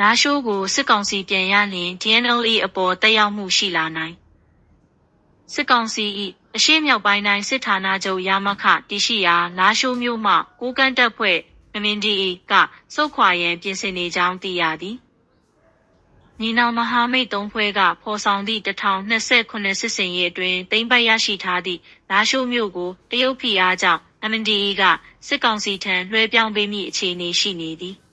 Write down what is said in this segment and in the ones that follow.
လာရှိုးကိုစစ်ကောင်စီပြန်ရလျင် DNLA အပေါ်တက်ရောက်မှုရှိလာနိုင်စစ်ကောင်စီ၏အရှိမြောက်ပိုင်းတိုင်းစစ်ဌာနချုပ်ရမခတရှိရာလာရှိုးမြို့မှကိုကန့်တပ်ဖွဲ့မမင်းဒီကစုတ်ခွာရန်ပြင်ဆင်နေကြောင်းသိရသည်ညီနောင်မဟာမိတ်သုံးဖွဲ့ကဖော်ဆောင်သည့်1029စစ်စင်ရေးအတွင်းသိမ်းပိုက်ရရှိထားသည့်လာရှိုးမြို့ကိုတရုတ်ဖိအားကြောင့် MNDAA ကစစ်ကောင်စီထံလွှဲပြောင်းပေးမည့်အခြေအနေရှိနေသည်။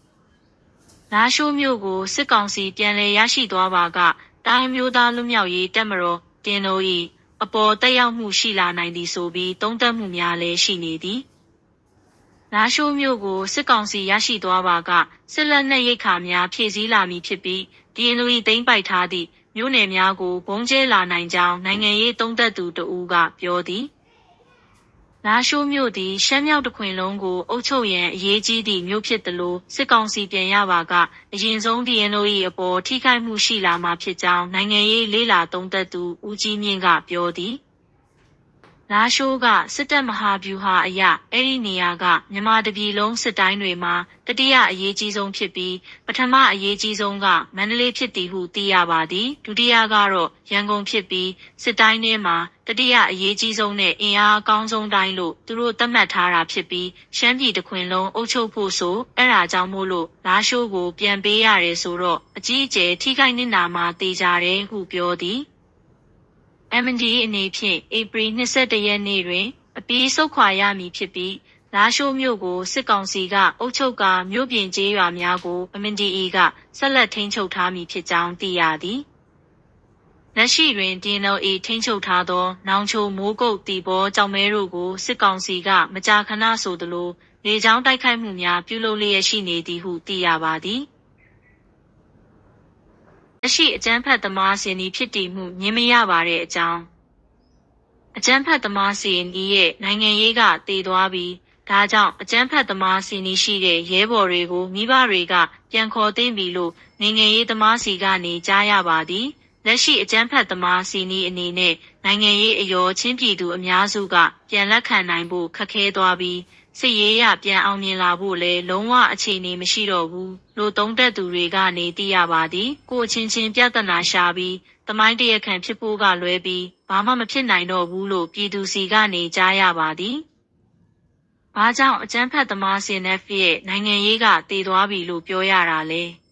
လာရှိုးမြို့ကိုစစ်ကောင်စီပြန်လည်ရရှိသွားပါကတိုင်းမျိုးသားလူမျိုးရေးတက်မတော်တင်လို့၏အပေါ်တက်ရောက်မှုရှိလာနိုင်သည်ဆိုပြီးတုံ့တက်မှုများလည်းရှိနေသည်။လာရှိုးမြို့ကိုစစ်ကောင်စီရရှိသွားပါကစစ်လက်နက်ရိတ်ခါများဖြည့်ဆည်းလာမည်ဖြစ်ပြီးဒီလူဤသိမ့်ပိုက်ထားသည့်မြို့နယ်များကိုဘုံကျဲလာနိုင်ကြောင်းနိုင်ငံရေးတုံ့တက်သူတဦးကပြောသည်။ လာရှိုးမြို့သည် ရှမ်းမြောက်တခွင်လုံးကို အုပ်ချုပ်ရန် အရေးကြီးသည့်မြို့ဖြစ်သလို စစ်ကောင်စီပြန်ရပါက အရင်ဆုံး DNO ၏အပေါ် ထိခိုက်မှုရှိလာမှာဖြစ်ကြောင်း နိုင်ငံရေးလေးလာသုံးသပ်သူ ဦးကြီးမြင့်က ပြောသည် လာရှိုးကစစ်တပ်မဟာဗျူဟာအရအဲ့ဒီနေရာကမြန်မာတပြည်လုံးစစ်တိုင်းတွေမှာတတိယအရေးကြီးဆုံးဖြစ်ပြီးပထမအရေးကြီးဆုံးကမန္တလေးဖြစ်သည်ဟုသိရပါသည်ဒုတိယကတော့ရန်ကုန်ဖြစ်ပြီးစစ်တိုင်းထဲမှာတတိယအရေးကြီးဆုံးနဲ့အင်အားအကောင်းဆုံးတိုင်းလို့သူတို့သတ်မှတ်ထားတာဖြစ်ပြီးရှမ်းပြည်တခွင်လုံးအုပ်ချုပ်ဖို့ဆိုအဲ့ဒါကြောင့်မို့လို့လာရှိုးကိုပြန်ပေးရတယ်ဆိုတော့အကြီးအကျယ်ထိခိုက်နစ်နာမှာတေချာတယ်ဟုပြောသည် MND အနေဖြင့်ဧပြီ22ရက်နေ့တွင် အပြီးဆုတ်ခွာရမည်ဖြစ်ပြီးလာရှိုးမြို့ကိုစစ်ကောင်စီကအုပ်ချုပ်ကာမြို့ပြင်ကျေးရွာများကို MNDE ကဆက်လက်ထိန်းချုပ်ထားမည်ဖြစ်ကြောင်းသိရသည်။လက်ရှိတွင် DNLA ထိန်းချုပ်ထားသောနောင်ချိုမိုးကုတ်တီဘောကြောင်မဲတို့ကိုစစ်ကောင်စီကမကြာခဏဆိုသလိုလေကြောင်းတိုက်ခိုက်မှုများပြုလုပ်လျက်ရှိနေသည်ဟုသိရပါသည်။ လက်ရှိအကြမ်းဖက်သမားစင်ဒီဖြစ်တည်မှုညင်မရပါတဲ့အကြောင်းအကြမ်းဖက်သမားစီနီရဲ့နိုင်ငံရေးကတည်သွားပြီးဒါကြောင့်အကြမ်းဖက်သမားစီနီရှိတဲ့ရဲဘော်တွေကိုမိဘတွေကပြန်ခေါ်သိမ်းပြီလို့နိုင်ငံရေးသမားစီကနေကြားရပါသည် လက်ရှိအကြမ်းဖက်သမားစီနီအနေနဲ့နိုင်ငံရေးအယောချင်းပြည်သူအများစုက ပြန်လက်ခံနိုင်ဖို့ခက်ခဲသွားပြီးစစ်ရေးရပြန်အောင်မြင်လာဖို့လည်းလုံးဝအခြေအနေမရှိတော့ဘူးလို့သုံးသက်သူတွေကနေသိရပါသည် ကိုချင်းချင်းပြဿနာရှာပြီးတမိုင်းတရခံဖြစ်ဖို့ကလွဲပြီးဘာမှမဖြစ်နိုင်တော့ဘူးလို့ပြည်သူစီကနေကြားရပါသည်။ဘာကြောင့်အကျန်းဖတ်သမားစင်နက်ဖီရဲ့နိုင်ငံရေးကတည်သွားပြီလို့ပြောရတာလဲ။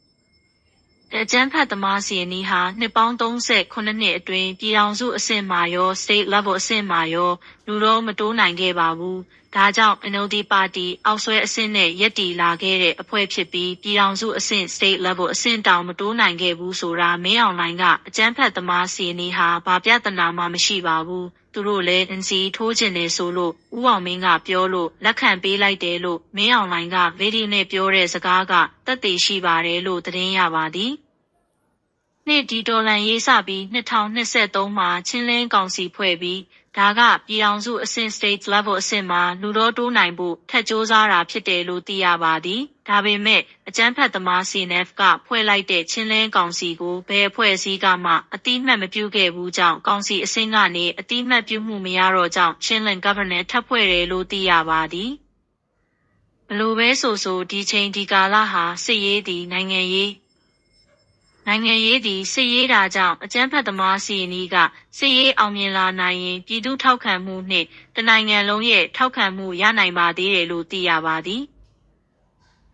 အကျန်းဖတ်သမားစီနီဟာ နှစ်ပေါင်း38နှစ်အတွင်း ပြည်ထောင်စုအဆင့်မှာရော state level အဆင့်မှာရော လူတော့မတိုးနိုင်ခဲ့ပါဘူး။ဒါကြောင့် NLD ပါတီ အောက်ဆွဲအဆင့်နဲ့ရက်တီလာခဲ့တဲ့အဖွဲ့ဖြစ်ပြီး ပြည်ထောင်စုအဆင့် state level အဆင့်တောင် မတိုးနိုင်ခဲ့ဘူးဆိုတာ မင်းအောင်လှိုင်က အကျန်းဖတ်သမားစီနီဟာ ဘာပြဿနာမှ မရှိပါဘူး။ သူတို့လည်း NC ထိုးကျင်နေဆိုလို့ ဦးအောင်မင်းကပြောလို့ လက်ခံပေးလိုက်တယ်လို့ မင်းအောင်လှိုင်ကဗီဒီနဲ့ပြောတဲ့စကားကတက်တည်ရှိပါတယ်လို့ သတင်းရပါသည်။ နှစ်ဒီဒေါ်လန်ရေးစပြီး 2023 မှာ ချင်းလင်းကောင်စီဖွဲ့ပြီး ဒါက ပြည်အောင်စုအဆင့် state level အဆင့်မှာ လူတော်တိုးနိုင်ဖို့ထက်ကြိုးစားတာဖြစ်တယ်လို့ သိရပါသည်။ဒါပေမဲ့ အကြမ်းဖက်သမား CNF က ဖွဲ့လိုက်တဲ့ ချင်းလင်းကောင်စီကို ဘယ်အဖွဲ့အစည်းကမှအတိမတ်မပြုခဲ့ဘူးကြောင့် ကောင်စီအဆင့်ကနေအတိမတ်ပြုမှု မရတော့ကြောင့်ချင်းလင်း governor ထပ်ဖွဲ့တယ်လို့ သိရပါသည်။ဘလို့ပဲဆိုဆို ဒီချိန်ဒီကာလဟာ စစ်ရေးသည် နိုင်ငံရေး နိုင်ငံရေးသည်စစ်ရေးတာကြောင့် အကြမ်းဖက်သမားစီနီးက စစ်ရေးအောင်မြင်လာနိုင်ရင် ပြည်သူထောက်ခံမှုနှင့် တနိုင်ငံလုံးရဲ့ ထောက်ခံမှုရနိုင်ပါသေးတယ်လို့ သိရပါသည်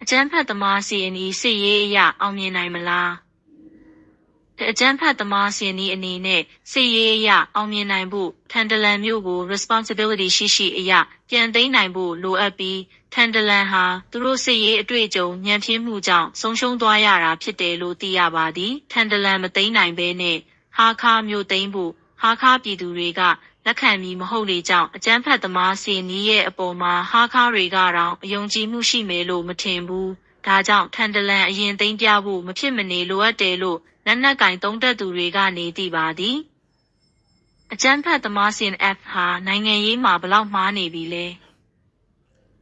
အကြမ်းဖက်သမားစီနီး စစ်ရေးအရ အောင်မြင်နိုင်မလား အကြမ်းဖက်သမားစီနီးအနေနဲ့စစ်ရေးအရအောင်မြင်နိုင်ဖို့ထန်တလန်မျိုးကို responsibility ရှိရှိအရပြန်သိမ်းနိုင်ဖို့လိုအပ်ပြီးထန်တလန်ဟာသူတို့စစ်ရေးအတွေ့အကြုံညံပြင်းမှုကြောင့်ဆုံးရှုံးသွားရတာဖြစ်တယ်လို့သိရပါသည်ထန်တလန်မသိမ်းနိုင်ဘဲနဲ့ဟာခါမျိုးသိမ်းဖို့ဟာခါပြည်သူတွေကလက်ခံပြီးမဟုတ်လေကြောင့်အကျန်းဖတ်သမားစီနီးရဲ့အပေါ်မှာဟာခါတွေကတော့အယုံကြည်မှုရှိမယ်လို့မထင်ဘူး ဒါကြောင့်ထန်တလန်အရင်သိမ်းပြဖို့မဖြစ်မနေလိုအပ်တယ်လို့လက်နက်ကင်သုံးသက်သူတွေကနေသိပါသည်အကျန်းဖတ်သမားစင် F ဟာနိုင်ငံရေးမှာဘလောက်မှားနေပြီလဲ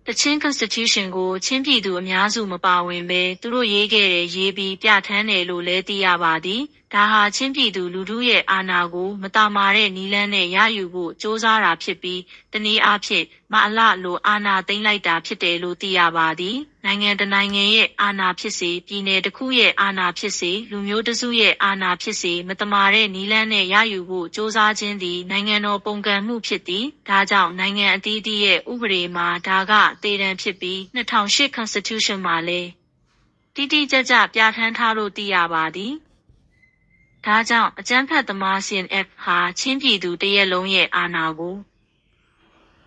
တချင်း constitution ကိုချင်းပြည်သူအများစုမပါဝင်ပဲသူတို့ရေးခဲ့တဲ့ရေးပြီးပြဋ္ဌာန်းတယ်လို့လည်းသိရပါသည်ဒါဟာချင်းပြည်သူလူထုရဲ့အာဏာကို မတာမာတဲ့နည်းလမ်းနဲ့ရယူဖို့ကြိုးစားတာဖြစ်ပြီး တနည်းအားဖြင့် မအလလိုအာဏာသိမ်းလိုက်တာဖြစ်တယ်လို့သိရပါသည်။နိုင်ငံတစ်နိုင်ငံရဲ့အာဏာဖြစ်စေ၊ပြည်နယ်တစ်ခုရဲ့အာဏာဖြစ်စေ၊လူမျိုးတစ်စုရဲ့အာဏာဖြစ်စေမတမာတဲ့နည်းလမ်းနဲ့ရယူဖို့ကြိုးစားခြင်းသည် နိုင်ငံတော်ပုံကံမှုဖြစ်သည်။ဒါကြောင့်နိုင်ငံအသီးသီးရဲ့ဥပဒေမှာဒါကသေတံဖြစ်ပြီး2008 Constitution မှာလည်းတိတိကျကျပြဋ္ဌာန်းထားလို့သိရပါသည်။ ဒါကြောင့်အကြမ်းဖက်သမား CNF ဟာချင်းပြည်သူတရက်လုံးရဲ့အာဏာကို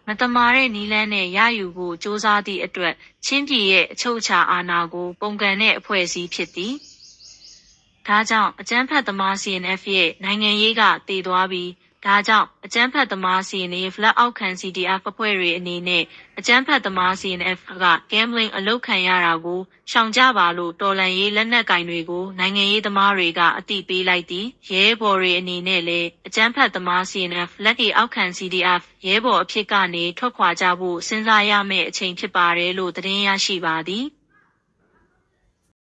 မတမာတဲ့နီလန်းနဲ့ရယူဖို့စ조사သည့်အတွက်ချင်းပြည်ရဲ့အချုပ်အခြာအာဏာကိုပုံကန်တဲ့အဖွဲ့အစည်းဖြစ်သည်ဒါကြောင့်အကြမ်းဖက်သမား CNF ရဲ့နိုင်ငံရေးကတည်သွားပြီး ဒါကြောင့်အကြမ်းဖက်သမား CNF လက်အောက်ခံ CDF အဖွဲ့တွေအနေနဲ့ အကြမ်းဖက်သမား CNF က gambling အလုပ်ခံရတာကို ရှောင်ကြပါလို့ တော်လန်ရေးလက်နက်ကင်တွေကို နိုင်ငံရေးသမားတွေကအတိပေးလိုက်သည်ရဲဘော်တွေအနေနဲ့လည်း အကြမ်းဖက်သမား CNF လက်ဒီအောက်ခံ CDF ရဲဘော်အဖြစ်ကနေ ထွက်ခွာကြဖို့ စဉ်းစားရမယ့်အချိန်ဖြစ်ပါတယ်လို့ သတင်းရရှိပါသည်